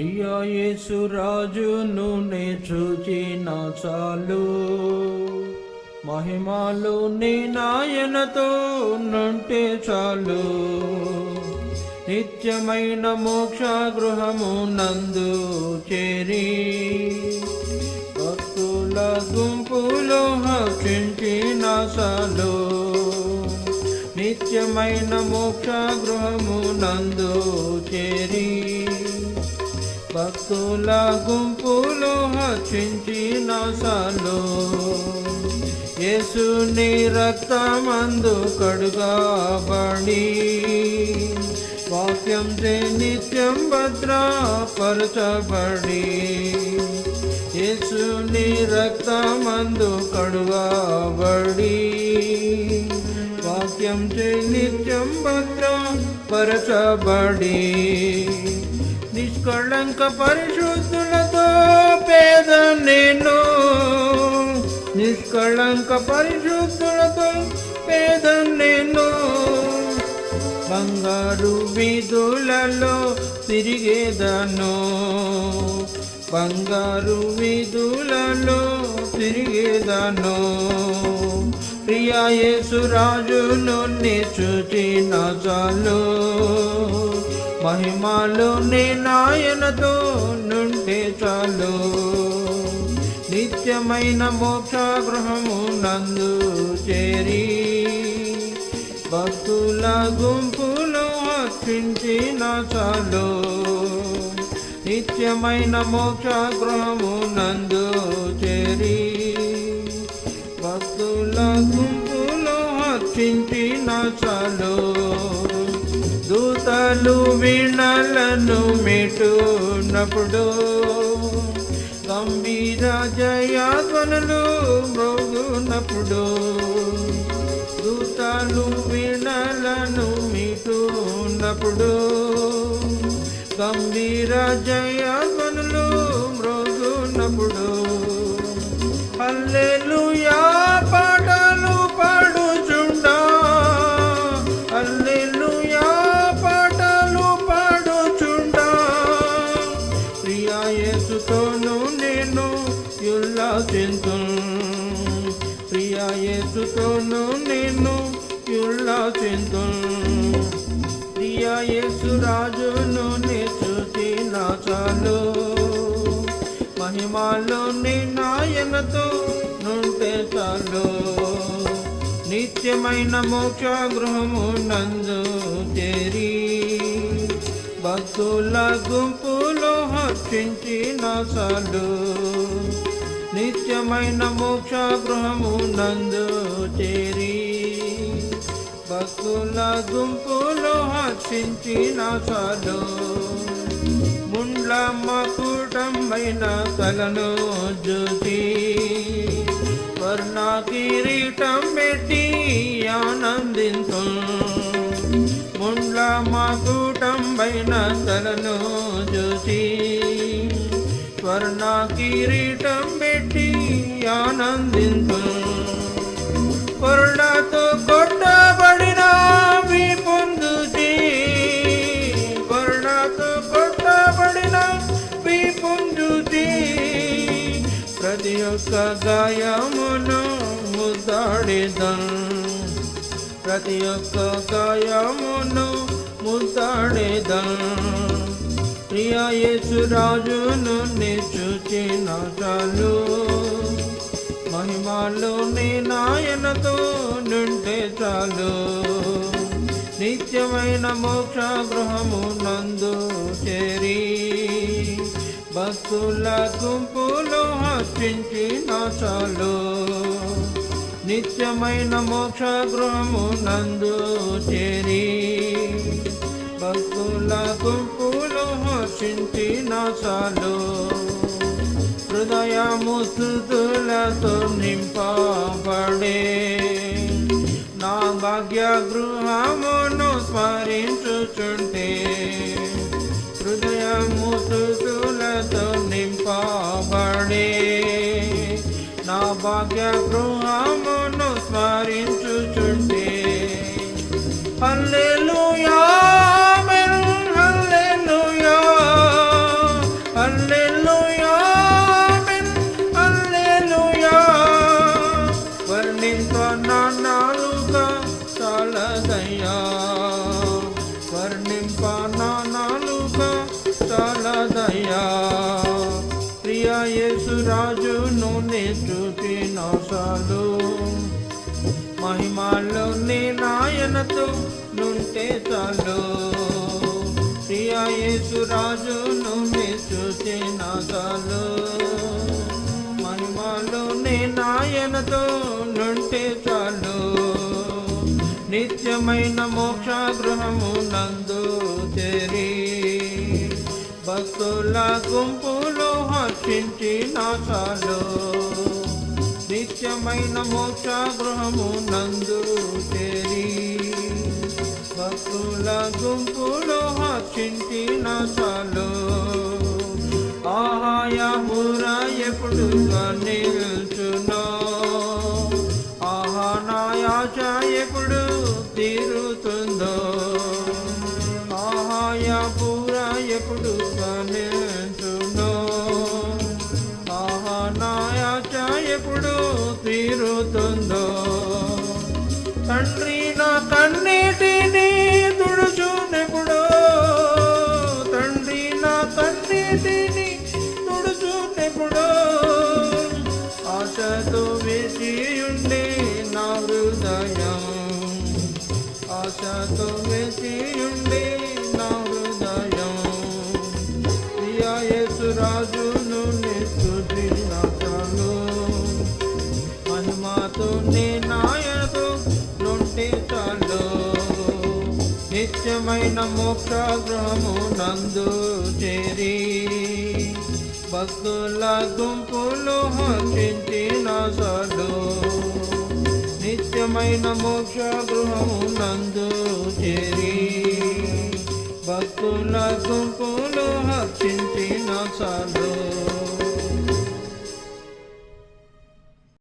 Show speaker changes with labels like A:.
A: ప్రియేసురాజును యేసు రాజును నే చూచిన చాలు. మహిమాలు నీ నాయనతో నుంటే చాలు. నిత్యమైన మోక్ష గృహము నందు చేరి భక్తుల గుంపులో హర్షించిన సాలు నిత్యమైన మోక్ష గృహము నందు చేరి భక్తుల గుంపులో హర్షించిన సాలు. యేసుని రక్తమందు కడుగాబడి. వాక్యం చే నిత్యం భద్రపరచబడి. యేసుని రక్తమందు కడుగాబడి. వాక్యం చే నిత్యం భద్రపరచబడి. కళంక పరిశుద్ధులతో పేద నేను. నిష్కళంక పరిశుద్ధులతో పేద నేను. బంగారు వీధులలో తిరిగేదను. బంగారు వీధులలో తిరిగేదను. ప్రియా యేసురాజును నీ చూచిన చాలు. మహిమాలు నీ నాయనతో నుండే చాలు. నిత్యమైన మోక్షాగ్రహము నందు చేరి భక్తుల గుంపులో హర్షించిన చాలు. నిత్యమైన మోక్షాగ్రహము నందు వీణలు వీణలను మెట్టునప్పుడు. గంభీర జయాధ్వనులు మ్రోగునప్పుడు. దూతలు వీణలను మీటున్నప్పుడు గంభీర జయాధ్వనులు మృగునప్పుడు హల్లెలూయా యుల్లాసింతు ప్రియా యేసుతోను నేను యుల్లాసింతు ప్రియా యేసు రాజును నే చూసిన చాలు. మహిమాలో నీ నాయనతో నుంటే చాలు. నిత్యమైన మోక్ష గృహము నందు చేరి భక్తుల గుంపులో హర్షించిన చాలు. నిత్యమైన మోక్ష గృహము నందు చేరి భక్తుల గుంపులో హర్షించిన సలు ముండ్ల మకుటమైన కలను జ్యోతి వర్ణ కిరీటం పెట్టి ఆనందించు. ముండ్ల మకుటంబైన కలను జ్యోతి స్వర్ణ కిరీటం ముద్దాడిదం ప్రతి ఒక్క కాయమును ముద్దాడిదం ప్రియా యేసురాజును చూచిన చాలు. మహిమాలో నీ నాయనతో నుంటే చాలు. నిత్యమైన మోక్ష గృహము నందు చేరి భక్తుల గుంపులో హర్షించిన చాలు. నిత్యమైన మోక్ష గృహము నందు చేరి భక్తుల గుంపులు హర్షించిన చాలు. హృదయము స్థుతులతో నింపబడే నా భాగ్య గృహమును స్మరించుచుంటే హృదయము స్థుతులతో నింపబడే నా భాగ్య not into today. Hallelujah, amen, hallelujah, hallelujah, amen, hallelujah. Varninto nanaluga saladaya, varnimpa nanaluga saladaya. Priya Yesu Raju no ne tuti no salu. నీ నాయనతో నుంటే చాలు. ప్రియ యేసు రాజును చూసే చూచిన చాలు. మహిమాల్లో నీ నాయనతో నుంటే చాలు. నిత్యమైన మోక్ష గృహము నందు చేరి భక్తుల గుంపులో హర్షించిన చాలు. నిత్యమైన మోక్ష గృహము నందు చేరి భక్తుల గుంపులో హక్షించిన చాలు. ఆహాయముర ఎప్పుడు నిల్చునో. ఆహానాయాచ ఎప్పుడు తీరుతుందో. ఆహాయ పూర ఎప్పుడు నిల్చు ఆశతో వేసి నా హృదయం యేసు రాజును మహిమాతో నాయనతో నుండి చాలు. నిత్యమైన మోక్షాగ్రహము నందు చేరి భక్తుల గుంపులు హర్షించిన చాలు. నిత్యమైన మోక్ష గృహము నందు చేరి భక్తుల గుంపులు హర్షించిన చాలు.